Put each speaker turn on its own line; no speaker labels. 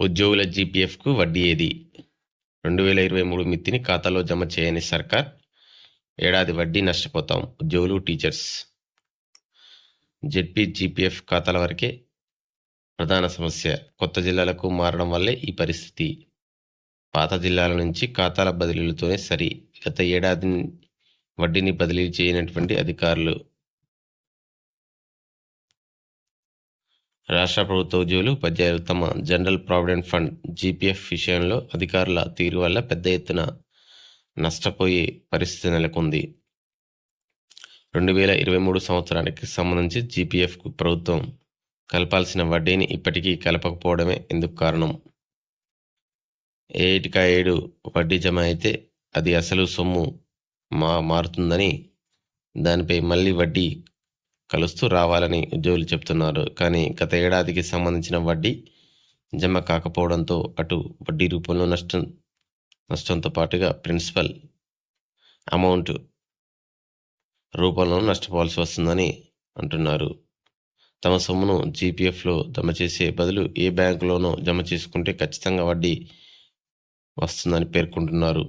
ఉద్యోగుల జీపీఎఫ్కు వడ్డీ ఏది? రెండు వేల ఇరవై మూడు మిత్తిని ఖాతాలో జమ చేయని సర్కార్ ఏడాది వడ్డీ నష్టపోతాం. ఉద్యోగులు టీచర్స్. జెడ్పీ జీపీఎఫ్ ఖాతాల వరకే ప్రధాన సమస్య. కొత్త జిల్లాలకు మారడం వల్లే ఈ పరిస్థితి. పాత జిల్లాల నుంచి ఖాతాల బదిలీలతోనే సరి. గత ఏడాది వడ్డీని బదిలీ చేయనటువంటి అధికారులు రాష్ట్ర ప్రభుత్వ ఉద్యోగులు ఉపాధ్యాయులు తమ జనరల్ ప్రావిడెంట్ ఫండ్ జీపీఎఫ్ విషయంలో అధికారుల తీరు వల్ల పెద్ద ఎత్తున నష్టపోయే పరిస్థితి నెలకొంది. రెండు వేల ఇరవై మూడు సంవత్సరానికి సంబంధించి జీపీఎఫ్కు ప్రభుత్వం కలపాల్సిన వడ్డీని ఇప్పటికీ కలపకపోవడమే ఎందుకు కారణం. ఏటికా ఏడు వడ్డీ జమ అయితే అది అసలు సొమ్ము మా మారుతుందని దానిపై మళ్ళీ వడ్డీ కలుస్తూ రావాలని ఉద్యోగులు చెప్తున్నారు. కానీ గత ఏడాదికి సంబంధించిన వడ్డీ జమ కాకపోవడంతో అటు వడ్డీ రూపంలో నష్టం నష్టంతో పాటుగా ప్రిన్సిపల్ అమౌంట్ రూపంలో నష్టపోవాల్సి వస్తుందని అంటున్నారు. తమ సొమ్మును జీపీఎఫ్లో జమ చేసే బదులు ఏ బ్యాంకులోనో జమ చేసుకుంటే ఖచ్చితంగా వడ్డీ వస్తుందని పేర్కొంటున్నారు.